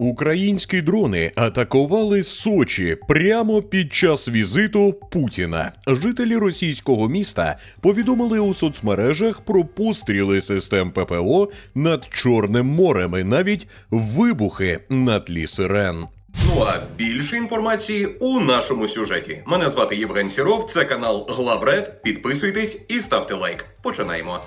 Українські дрони атакували Сочі прямо під час візиту Путіна. Жителі російського міста повідомили у соцмережах про постріли систем ППО над Чорним морем і навіть вибухи на тлі сирен. Ну а більше інформації у нашому сюжеті. Мене звати Євген Сіров, це канал Главред. Підписуйтесь і ставте лайк. Починаємо.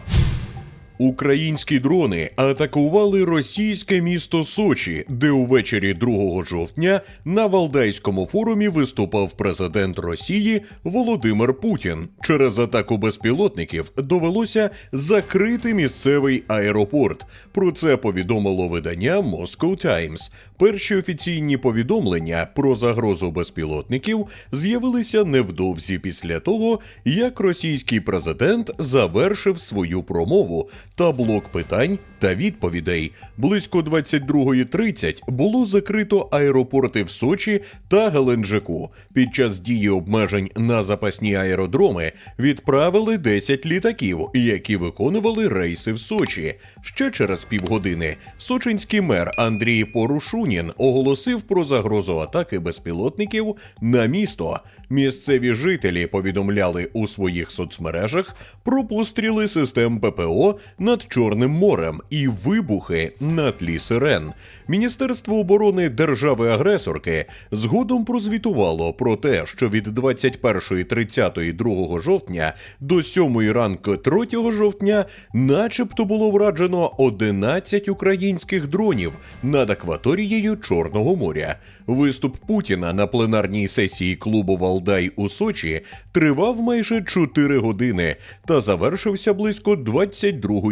Українські дрони атакували російське місто Сочі, де увечері 2 жовтня на Валдайському форумі виступав президент Росії Володимир Путін. Через атаку безпілотників довелося закрити місцевий аеропорт. Про це повідомило видання Moscow Times. Перші офіційні повідомлення про загрозу безпілотників з'явилися невдовзі після того, як російський президент завершив свою промову та блок питань та відповідей. Близько 22.30 було закрито аеропорти в Сочі та Геленджику. Під час дії обмежень на запасні аеродроми відправили 10 літаків, які виконували рейси в Сочі. Ще через півгодини сочинський мер Андрій Порушунін оголосив про загрозу атаки безпілотників на місто. Місцеві жителі повідомляли у своїх соцмережах про постріли систем ППО над Чорним морем і вибухи на тлі сирен. Міністерство оборони держави-агресорки згодом прозвітувало про те, що від 21.30 2 жовтня до 7 ранку 3 жовтня, начебто було враджено 11 українських дронів над акваторією Чорного моря. Виступ Путіна на пленарній сесії клубу Валдай у Сочі тривав майже 4 години та завершився близько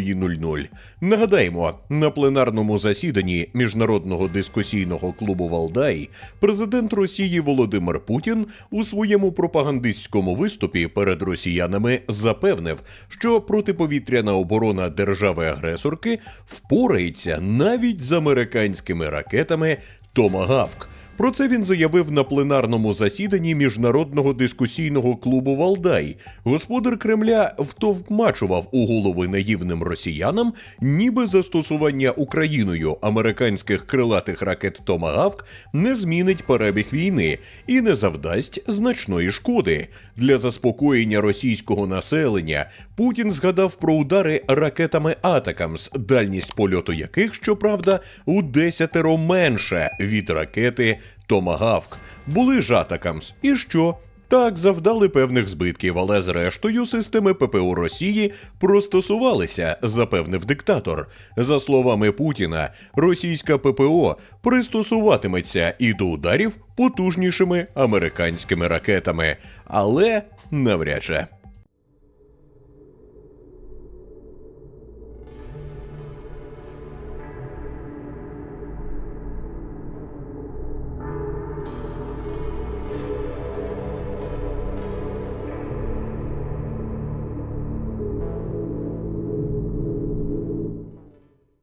22.00. Нагадаємо, на пленарному засіданні міжнародного дискусійного клубу Валдай президент Росії Володимир Путін у своєму пропагандистському виступі перед росіянами запевнив, що протиповітряна оборона держави-агресорки впорається навіть з американськими ракетами Томагавк. Про це він заявив на пленарному засіданні міжнародного дискусійного клубу Валдай. Господар Кремля втовкмачував у голови наївним росіянам, ніби застосування Україною американських крилатих ракет Томагавк не змінить перебіг війни і не завдасть значної шкоди. Для заспокоєння російського населення Путін згадав про удари ракетами Атакамс, дальність польоту яких, щоправда, у десятеро менше від ракети Томагавк. Були ж Атакамс. І що? Так, завдали певних збитків, але зрештою системи ППО Росії простосувалися, запевнив диктатор. За словами Путіна, російська ППО пристосуватиметься і до ударів потужнішими американськими ракетами, але навряд чи.